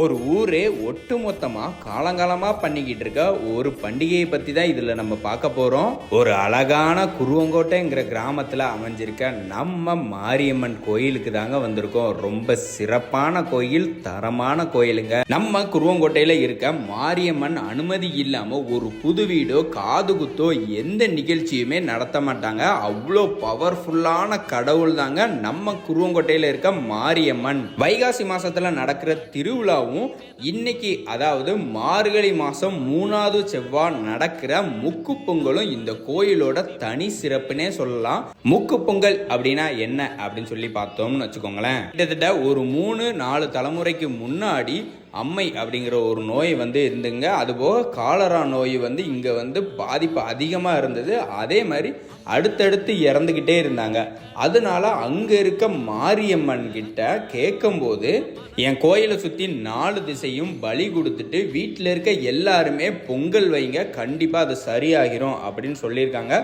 ஒரு ஊரே ஒட்டுமொத்தமா காலங்காலமா பண்ணிக்கிட்டு இருக்க ஒரு பண்டிகையை பத்தி தான் இதுல நம்ம பார்க்க போறோம். ஒரு அழகான குருவங்கோட்டைங்கிற கிராமத்துல அமைஞ்சிருக்க நம்ம மாரியம்மன் கோயிலுக்கு தாங்க வந்திருக்கோம். ரொம்ப சிறப்பான கோயில் தரமான கோயிலுங்க. நம்ம குருவங்கோட்டையில இருக்க மாரியம்மன் அனுமதி இல்லாம ஒரு புது வீடோ காது குத்தோ எந்த நிகழ்ச்சியுமே நடத்த மாட்டாங்க. அவ்வளோ பவர்ஃபுல்லான கடவுள் தாங்க நம்ம குருவங்கோட்டையில இருக்க மாரியம்மன். வைகாசி மாசத்துல நடக்கிற திருவிழா திருவிழாவும் இன்னைக்கு அதாவது மார்கழி மாசம் மூணாவது செவ்வாய் நடக்கிற முக்கு பொங்கலும் இந்த கோயிலோட தனி சிறப்புனே சொல்லலாம். முக்கு பொங்கல் அப்படின்னா என்ன அப்படின்னு சொல்லி பார்த்தோம்னு வச்சுக்கோங்களேன். கிட்டத்தட்ட ஒரு மூணு நாலு தலைமுறைக்கு முன்னாடி அம்மை அப்படிங்கிற ஒரு நோய் வந்து இருந்துங்க. அதுபோக காலரா நோய் வந்து இங்கே வந்து பாதிப்பு அதிகமாக இருந்தது. அதே மாதிரி அடுத்தடுத்து இறந்துக்கிட்டே இருந்தாங்க. அதனால அங்கே இருக்க மாரியம்மன் கிட்ட கேட்கும்போது என் கோயிலை சுற்றி நாலு திசையும் பலி கொடுத்துட்டு வீட்டில் இருக்க எல்லாருமே பொங்கல் வைங்க கண்டிப்பாக அது சரியாகிரும் அப்படின்னு சொல்லியிருக்காங்க.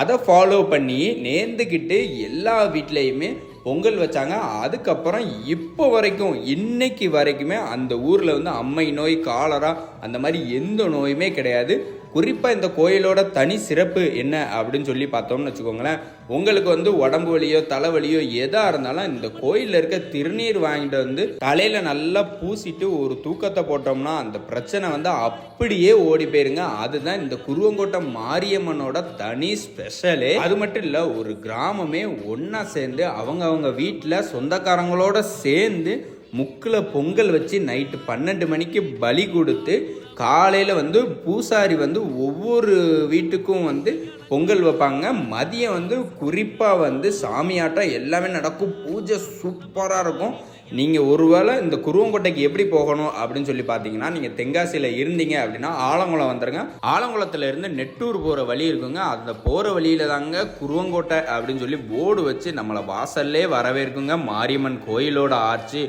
அதை ஃபாலோ பண்ணி நேர்ந்துக்கிட்டு எல்லா வீட்லேயுமே பொங்கல் வச்சாங்க. அதுக்கப்புறம் இப் இப்போ வரைக்கும் இன்னைக்கு வரைக்குமே அந்த ஊரில் வந்து அம்மை நோய் காலரா அந்த மாதிரி எந்த நோயுமே கிடையாது. குறிப்பாக இந்த கோயிலோட தனி சிறப்பு என்ன அப்படின்னு சொல்லி பார்த்தோம்னு வச்சுக்கோங்களேன். உங்களுக்கு வந்து உடம்பு வலியோ தலைவலியோ எதாக இருந்தாலும் இந்த கோயிலில் இருக்க திருநீர் வாங்கிட்டு வந்து தலையில் நல்லா பூசிட்டு ஒரு தூக்கத்தை போட்டோம்னா அந்த பிரச்சனை வந்து அப்படியே ஓடி போயிருங்க. அதுதான் இந்த குருவங்கோட்டை மாரியம்மனோட தனி ஸ்பெஷலே. அது மட்டும் இல்லை ஒரு கிராமமே ஒன்றா சேர்ந்து அவங்க அவங்க வீட்டில் சொந்தக்காரங்களோட சேர்ந்து முக்கில் பொங்கல் வச்சு நைட்டு பன்னெண்டு மணிக்கு பலி கொடுத்து காலையில் வந்து பூசாரி வந்து ஒவ்வொரு வீட்டுக்கும் வந்து பொங்கல் வைப்பாங்க. மதியம் வந்து குறிப்பாக வந்து சாமியாட்டம் எல்லாமே நடக்கும். பூஜை சூப்பராக இருக்கும். நீங்கள் ஒருவேளை இந்த குருவங்கோட்டைக்கு எப்படி போகணும் அப்படின்னு சொல்லி பார்த்தீங்கன்னா நீங்கள் தென்காசியில் இருந்தீங்க அப்படின்னா ஆலங்குளம் வந்துருங்க. ஆலங்குளத்தில் இருந்து நெட்டூர் போகிற வழி இருக்குங்க. அந்த போகிற வழியில் தாங்க குருவங்கோட்டை அப்படின்னு சொல்லி போர்டு வச்சு நம்மளை வாசல்லே வரவேற்குங்க. மாரியம்மன் கோயிலோட ஆட்சி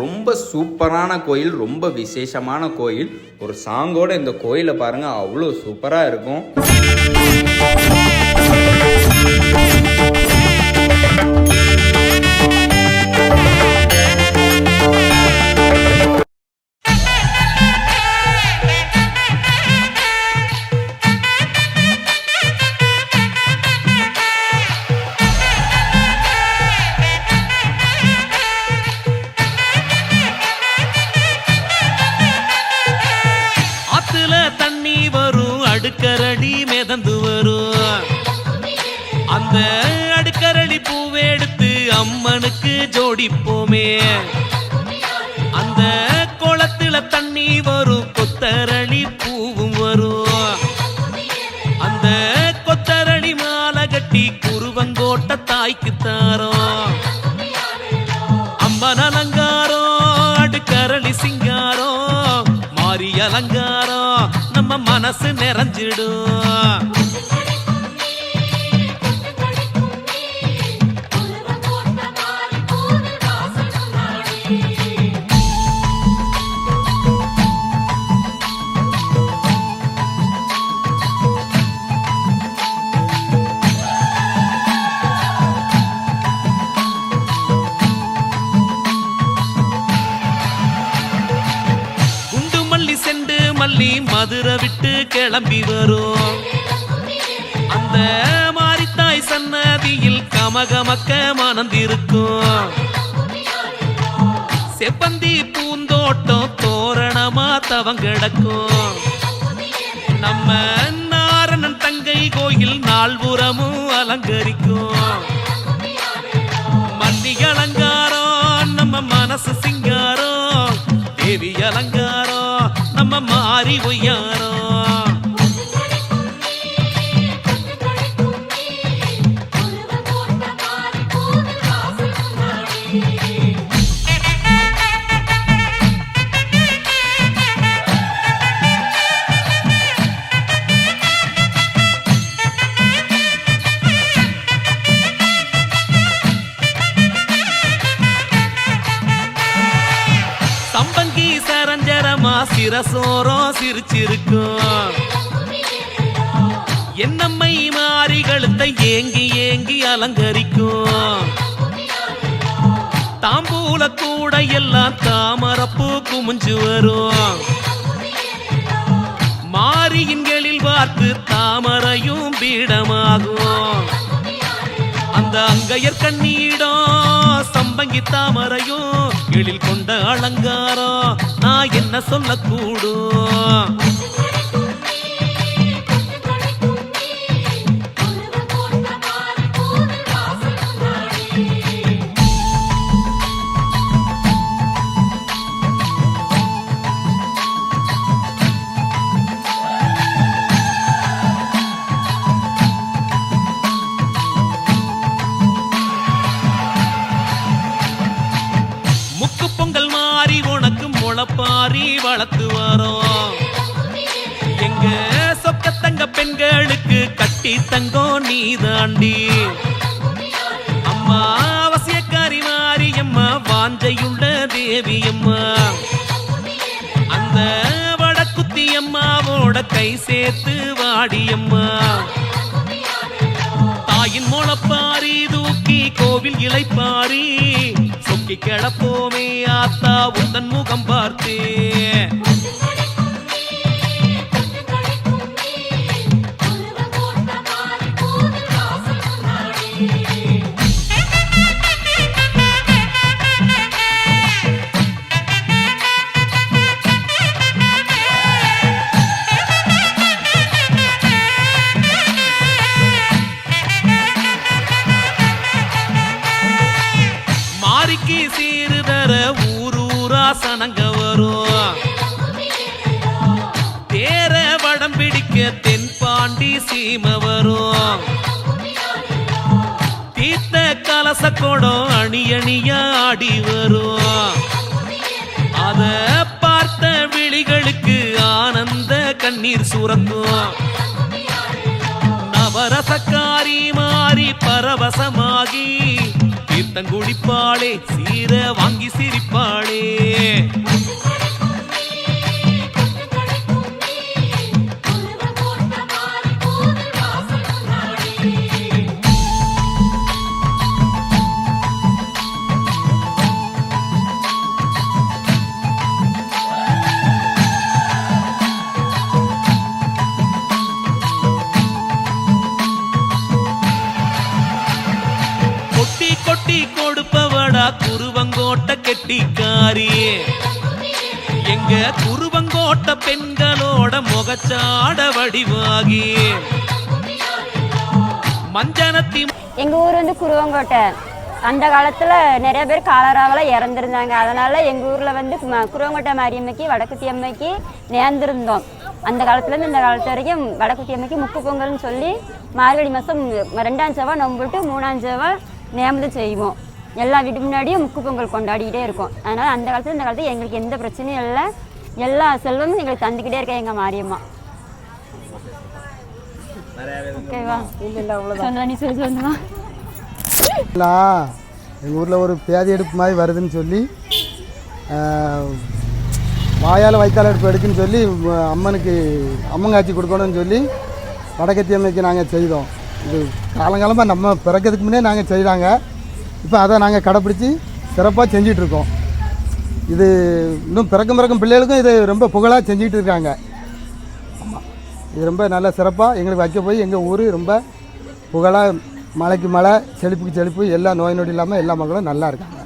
ரொம்ப சூப்பரான கோயில் ரொம்ப விசேஷமான கோயில். ஒரு சாங்கோட இந்த கோயிலை பாருங்க அவ்வளோ சூப்பராக இருக்கும். குடிப்போமே. அந்த குளத்துல தண்ணி வரும் கொத்தரளி பூவும் வரும். அந்த கொத்தரளி மாலை கட்டி குருவங்கோட்ட தாய்க்கு தாரோம். அம்மன் அலங்காரம் அடுக்கரளி சிங்காரம் மாறி அலங்காரம் நம்ம மனசு நிறைஞ்சிடும். மதுரை விட்டு கிளம்பி வரும். அந்த மாரித்தாய் சன்னதியில் கமகமக்க மணந்திருக்கும். செப்பந்தி பூந்தோட்டம் தோரணமா தவங்கிடக்கும் நம்ம நாரணன் தங்கை கோயில் நால்புறமும் அலங்கரிக்கும். மன்னி அலங்காரம் நம்ம மனசு சிங்காரம் தேவி அலங்காரம். நம்ம மாறி சரஞ்சரமா சிரசோரம் சிரிச்சிருக்கும். என்னம்மை மாறி கழுத்தை ஏங்கி ஏங்கி அலங்கரிக்கும். தாம்பூல கூட எல்லாம் தாமரப்பூ குமிஞ்சு வரும். மாரியின்களில் பார்த்து தாமரையும் பீடமாகும். அந்த அங்கையர் கண்ணீடம் சம்பங்கி தாமரையும் எழில் கொண்ட அலங்காரம் நான் என்ன சொல்லக்கூடும்? முளப்பாரி வளர்த்து வரோம். எங்க சொக்க தங்க பெண்களுக்கு கட்டி தங்கம் நீ தாண்டி அம்மா அவசியக்காரி மாறி அம்மா வாஞ்சையுள்ள தேவி அம்மா அந்த வடக்குத்தி அம்மாவோட கை சேர்த்து வாடி அம்மா தாயின் முளப்பாரி தூக்கி கோவில் இளைப்பாரி. சொக்கி கிளப்போமே ஆத்தா உந்தன் முகம் பார்த்தே கொடம் அணி அணியா ஆடி வரும் அத பார்த்த விழிகளுக்கு ஆனந்த கண்ணீர் சுரக்கும். நவரசக்காரி மாறி பரவசமாகி தீர்த்தம் குடிப்பாளே சீர வாங்கி சிரிப்பாளே. கெட்டிக்காரியே. எங்க குருவங்கோட்ட பெண்களோட முகச்சாட வடிவாகி மஞ்சனத்தி எங்கள் ஊர் வந்து குருவங்கோட்டை. அந்த காலத்தில் நிறைய பேர் காலராவில் இறந்துருந்தாங்க. அதனால் எங்கள் ஊரில் வந்து ம- குருவங்கோட்டை மாரியம்மைக்கு வடக்குத்தி அம்மைக்கு நேர்ந்திருந்தோம். அந்த காலத்துலேருந்து இந்த காலத்து வரைக்கும் வடக்குத்தி அம்மைக்கு முக்கு பொங்கல்னு சொல்லி மார்கழி மாதம் ரெண்டாம் செவ்வாய் நம்பிட்டு மூணாம் செவ்வாய் நேர்ந்து செய்வோம். எல்லா வீட்டு முன்னாடியும் முக்கு பொங்கல் கொண்டாடிக்கிட்டே இருக்கோம். அதனால் அந்த காலத்தில் இந்த காலத்தில் எங்களுக்கு எந்த பிரச்சனையும் இல்லை. எல்லா செல்வமும் எங்களுக்கு தந்துக்கிட்டே இருக்க எங்கள் மாரியம்மா. ஓகேவா? சொன்னா நீ சொல்லி சொல்லுமா எங்கள் ஊரில் ஒரு பேதி எடுப்பு மாதிரி வருதுன்னு சொல்லி வாயால் வைத்தால் எடுப்பு எடுக்குன்னு சொல்லி அம்மனுக்கு அம்மன் காட்சி கொடுக்கணும்னு சொல்லி வடக்கத்தி அம்மைக்கு நாங்கள் செய்தோம். இது காலங்காலமாக நம்ம பிறக்கிறதுக்கு முன்னே நாங்கள் செய்தாங்க. இப்போ அதை நாங்கள் கடைப்பிடிச்சி சிறப்பாக செஞ்சிட்ருக்கோம் இது இன்னும் பிறக்கும் பிறக்கும் பிள்ளைகளுக்கும் இது ரொம்ப புகழாக செஞ்சுக்கிட்டு இருக்காங்க ஆமாம் இது ரொம்ப நல்ல சிறப்பாக எங்களுக்கு வைக்க போய் எங்கள் ஊர் ரொம்ப புகழாக மழைக்கு மழை செழிப்புக்கு செழிப்பு எல்லா நோய் நொடி இல்லாமல் எல்லா மக்களும் நல்லா இருக்காங்க.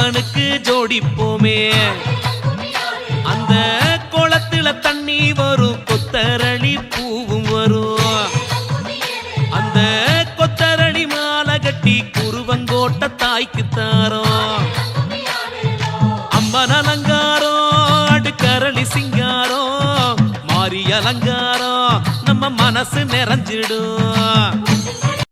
அம்மனுக்கு ஜோடிப்போமே. அந்த குளத்துல தண்ணி வரும் கொத்தரளி பூவும் வரும். அந்த கொத்தரளி மாலை கட்டி குருவங்கோட்ட தாய்க்கு தாரோம். அம்மன் அலங்காரம் அடுக்கரளி சிங்காரம் மாறி அலங்காரம் நம்ம மனசு நிறைஞ்சிடும்.